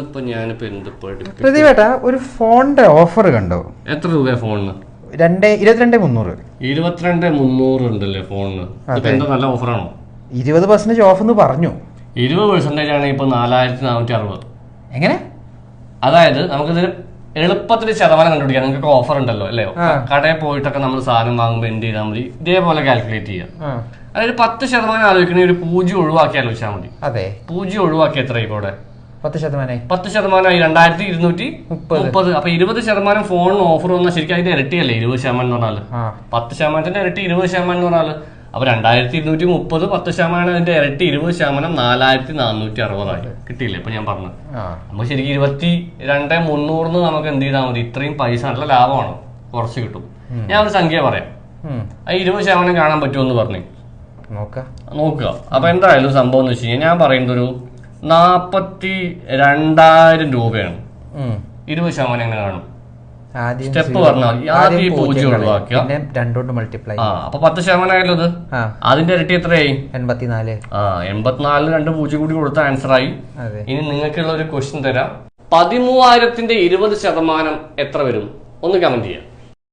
ഇപ്പൊ ഞാനിപ്പോ എന്ത് പഠിപ്പിക്കും? പ്രതിവേട്ട ഒരു ഫോണിന്റെ ഓഫർ കണ്ടോ? എത്ര രൂപ ഫോണിന്? രണ്ട് ഇരുപത്തിരണ്ട് മുന്നൂറ്. ഇരുപത്തിരണ്ട് മുന്നൂറ് ഉണ്ടല്ലേ ഫോണിന്? ഇപ്പൊ എന്താ നല്ല ഓഫറാണോ ഇരുപത് പെർസെന്റേജ് ഓഫ് എന്ന് പറഞ്ഞു. ഇരുപത് പെർസെന്റേജ് ആണ് ഇപ്പൊ നാലായിരത്തി നാനൂറ്റി അറുപത് എങ്ങനെ? അതായത് നമുക്കിതിന് എളുപ്പത്തിൽ ശതമാനം കണ്ടുപിടിക്കാം. നിങ്ങൾക്ക് ഓഫർ ഉണ്ടല്ലോ അല്ലേ? ആ. കടയിൽ പോയിട്ടൊക്കെ നമ്മൾ സാധനം വാങ്ങുമ്പോൾ എന്ത് ചെയ്താൽ മതി? ഇതേപോലെ കാൽക്കുലേറ്റ് ചെയ്യാം. അതായത് പത്ത് ശതമാനം ആലോചിക്കണേ ഒരു പൂജ്യം ഒഴിവാക്കി ആലോചിച്ചാൽ മതി. അതെ. പൂജ്യം ഒഴിവാക്കി എത്ര ഇവിടെ പത്ത് ശതമാനമായി പത്ത് ശതമാനമായി രണ്ടായിരത്തി ഇരുന്നൂറ്റി മുപ്പത്. അപ്പൊ ഇരുപത് ശതമാനം ഫോണിന് ഓഫർ വന്നാൽ ശരിക്കും അതിന്റെ ഇരട്ടിയല്ലേ ഇരുപത് ശതമാനം എന്ന് പറഞ്ഞാൽ പത്ത് ശതമാനത്തിന്റെ ഇരട്ടി ഇരുപത് ശതമാനം എന്ന് പറഞ്ഞാൽ അപ്പൊ രണ്ടായിരത്തി ഇരുന്നൂറ്റി മുപ്പത് പത്ത് ശതമാനം അതിന്റെ ഇരട്ടി ഇരുപത് ശതമാനം നാലായിരത്തി നാനൂറ്റി അറുപതായി. കിട്ടിയില്ലേ? ഇപ്പൊ ഞാൻ പറഞ്ഞു അപ്പൊ ശരിക്കും ഇരുപത്തി രണ്ട് മുന്നൂറിന് നമുക്ക് എന്ത് ചെയ്താൽ മതി? ഇത്രയും പൈസ നല്ല ലാഭമാണ്. കുറച്ച് കിട്ടും. ഞാൻ ഒരു സംഖ്യ പറയാം. ആ ഇരുപത് ശതമാനം കാണാൻ പറ്റുമെന്ന് പറഞ്ഞു. നോക്കാം. നോക്കുക. അപ്പൊ എന്തായാലും സംഭവം എന്ന് വെച്ച് കഴിഞ്ഞാൽ ഞാൻ പറയുന്നത് ഒരു നാപ്പത്തി രണ്ടായിരം രൂപയാണ്. ഇരുപത് ശതമാനം എങ്ങനെ കാണും? സ്റ്റെപ്പ്. പറഞ്ഞാൽ ആദ്യം ഈ പൂജ്യം പൂജ്യം കളയാം. ഒഴിവാക്കുക. പിന്നെ മൾട്ടിപ്ലൈ ആ അപ്പൊ പത്ത് ശതമാനം ആയല്ലോ അത് അതിന്റെ ഇരട്ടി എത്രയായി? എൺപത്തിനാല്. ആ എൺപത്തിനാലിന് രണ്ട് പൂജ്യം കൂടി കൊടുത്ത ആൻസർ ആയി. ഇനി നിങ്ങൾക്കുള്ള ഒരു ക്വസ്റ്റ്യൻ തരാം. പതിമൂവായിരത്തിന്റെ ഇരുപത് ശതമാനം എത്ര വരും? ഒന്ന് കമന്റ് ചെയ്യാം.